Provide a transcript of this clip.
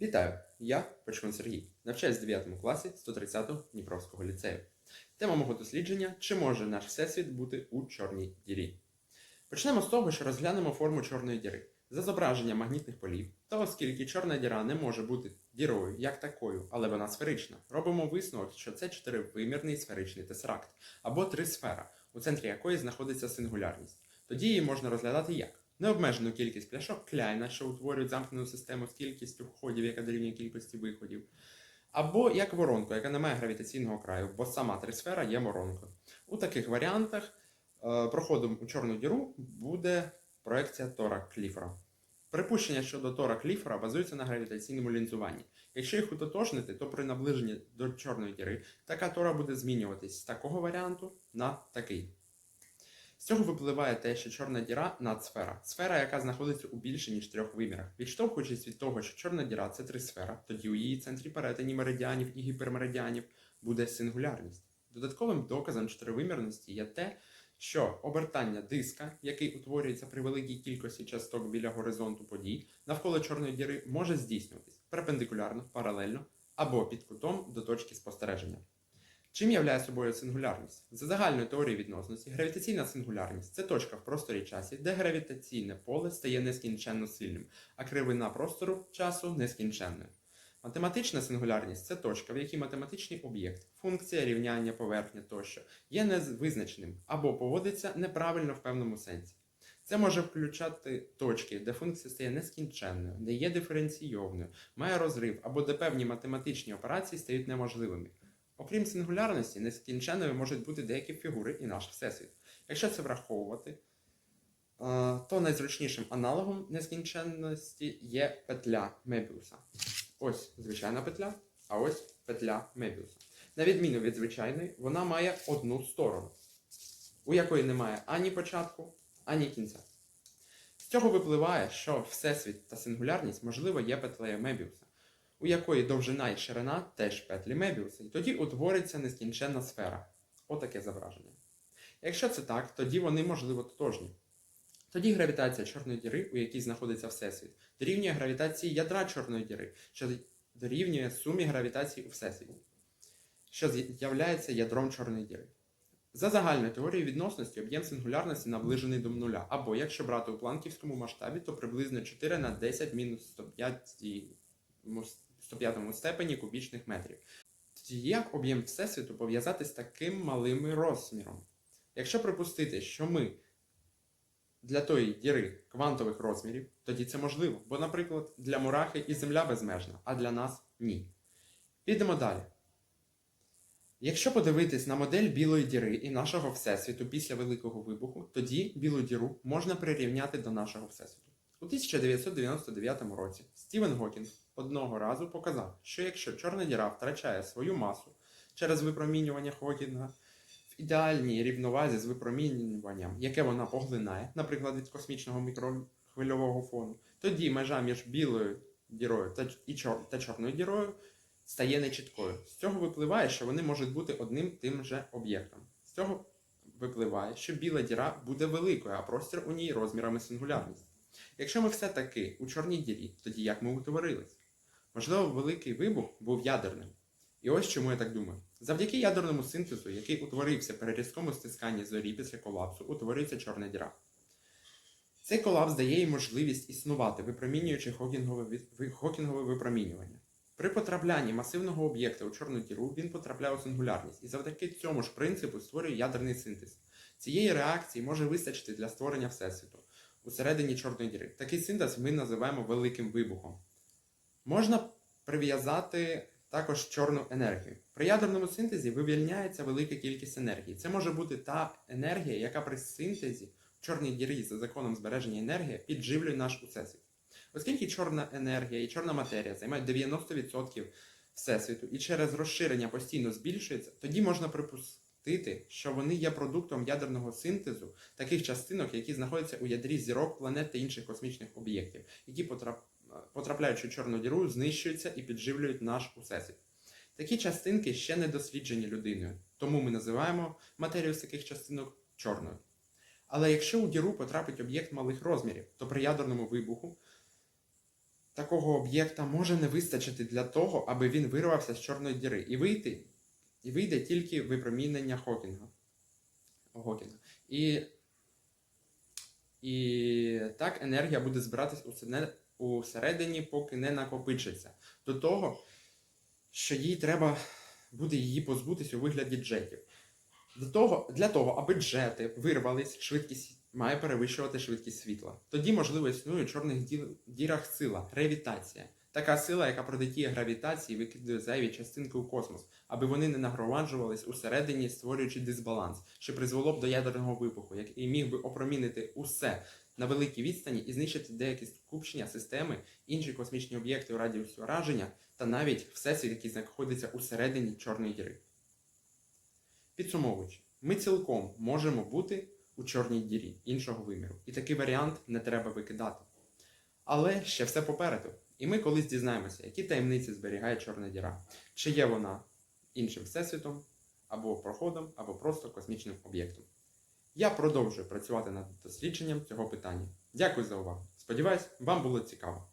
Вітаю! Я Печкун Сергій, навчаюсь в 9 класі 130-го Дніпровського ліцею. Тема мого дослідження чи може наш всесвіт бути у чорній дірі. Почнемо з того, що розглянемо форму чорної діри за зображення магнітних полів. Та оскільки чорна діра не може бути дірою як такою, але вона сферична, робимо висновок, що це чотиривимірний сферичний тесеракт або трисфера, у центрі якої знаходиться сингулярність. Тоді її можна розглядати як необмежену кількість пляшок кляйна, що утворюють замкнену систему з кількістю входів, яка дорівнює кількості виходів, або як воронку, яка не має гравітаційного краю, бо сама трисфера є воронкою. У таких варіантах е, проходом у чорну діру буде проекція Тора Кліфора. Припущення щодо Тора Кліфора базуються на гравітаційному лінзуванні. Якщо їх утотожнити, то при наближенні до чорної діри така тора буде змінюватись з такого варіанту на такий. З цього випливає те, що чорна діра надсфера, сфера, яка знаходиться у більше ніж трьох вимірах. Відштовхуючись від того, що чорна діра це трисфера, тоді у її центрі перетині меридіанів і гіпермеридіанів буде сингулярність. Додатковим доказом чотиривимірності є те, що обертання диска, який утворюється при великій кількості часток біля горизонту подій, навколо чорної діри може здійснюватись перпендикулярно, паралельно або під кутом до точки спостереження. Чим являє собою сингулярність? За загальною теорією відносності, гравітаційна сингулярність це точка в просторі часі, де гравітаційне поле стає нескінченно сильним, а кривина простору часу нескінченною. Математична сингулярність це точка, в якій математичний об'єкт, функція рівняння, поверхня тощо є невизначеним або поводиться неправильно в певному сенсі. Це може включати точки, де функція стає нескінченною, де є диференційовною, має розрив або де певні математичні операції стають неможливими. Окрім сингулярності, нескінченними можуть бути деякі фігури і наш всесвіт. Якщо це враховувати, е, то найзручнішим аналогом нескінченності є петля Мебіуса. Ось звичайна петля, а ось петля Мебіуса. На відміну від звичайної, вона має одну сторону, у якої немає ані початку, ані кінця. З цього випливає, що всесвіт та сингулярність, можливо, є петлею Мебіуса, у якої довжина і ширина теж петлі Мебіуса, і тоді утвориться нескінченна сфера. Отаке зображення. Якщо це так, тоді вони, можливо, тотожні. Тоді гравітація чорної діри, у якій знаходиться Всесвіт, дорівнює гравітації ядра чорної діри, що дорівнює сумі гравітації у Всесвіті, що з'являється ядром чорної діри. За загальною теорією відносності об'єм сингулярності наближений до нуля, або якщо брати у планківському масштабі, то приблизно 4 на 10 мінус 105, 105 степені кубічних метрів. Тоді як об'єм Всесвіту пов'язати з таким малим розміром? Якщо припустити, що ми для тої діри квантових розмірів, тоді це можливо. Бо, наприклад, для мурахи і Земля безмежна, а для нас ні. Підемо далі. Якщо подивитись на модель білої діри і нашого Всесвіту після Великого вибуху, тоді білу діру можна прирівняти до нашого Всесвіту. У 1999 році Стівен Гокінг одного разу показав, що якщо чорна діра втрачає свою масу через випромінювання Хокінга, в ідеальній рівновазі з випромінюванням, яке вона поглинає, наприклад, від космічного мікрохвильового фону, тоді межа між білою дірою та, і чор, та чорною дірою стає нечіткою. З цього випливає, що вони можуть бути одним тим же об'єктом. З цього випливає, що біла діра буде великою, а простір у ній розмірами сингулярність. Якщо ми все-таки у чорній дірі, тоді як ми утворились? Можливо, великий вибух був ядерним. І ось чому я так думаю. Завдяки ядерному синтезу, який утворився при різкому стисканні зорі після колапсу, утворюється чорна діра. Цей колапс дає їй можливість існувати, випромінюючи хокінгове випромінювання. При потраплянні масивного об'єкта у чорну діру він потрапляє у сингулярність і завдяки цьому ж принципу створює ядерний синтез. Цієї реакції може вистачити для створення Всесвіту усередині чорної діри. Такий синтез ми називаємо великим вибухом. Можна прив'язати також чорну енергію. При ядерному синтезі вивільняється велика кількість енергії. Це може бути та енергія, яка при синтезі в чорній дірі за законом збереження енергії підживлює наш усесвіт. Оскільки чорна енергія і чорна матерія займають 90% всесвіту і через розширення постійно збільшується, тоді можна припустити, що вони є продуктом ядерного синтезу таких частинок, які знаходяться у ядрі зірок, планет та інших космічних об'єктів, які потрапляють потрапляючи в чорну діру, знищуються і підживлюють наш усесвіт. Такі частинки ще не досліджені людиною, тому ми називаємо матерію з таких частинок чорною. Але якщо у діру потрапить об'єкт малих розмірів, то при ядерному вибуху такого об'єкта може не вистачити для того, аби він вирвався з чорної діри і вийти, і вийде тільки випромінення Хокінга. Гокінга. І, і так енергія буде збиратись усене- усередині, поки не накопичиться. До того, що їй треба буде її позбутись у вигляді джетів. До того, для того, аби джети вирвались, швидкість має перевищувати швидкість світла. Тоді, можливо, існує у чорних дірах сила, гравітація. Така сила, яка протидіє гравітації, викидує зайві частинки у космос, аби вони не нагромаджувались усередині, створюючи дисбаланс, що призвело б до ядерного вибуху, який міг би опромінити усе на великій відстані і знищити деякі скупчення системи, інші космічні об'єкти у радіусі ураження та навіть всесвіт, який знаходиться усередині чорної діри. Підсумовуючи, ми цілком можемо бути у чорній дірі іншого виміру, і такий варіант не треба викидати. Але ще все попереду. І ми колись дізнаємося, які таємниці зберігає чорна діра, чи є вона іншим всесвітом, або проходом, або просто космічним об'єктом. Я продовжую працювати над дослідженням цього питання. Дякую за увагу. Сподіваюсь, вам було цікаво.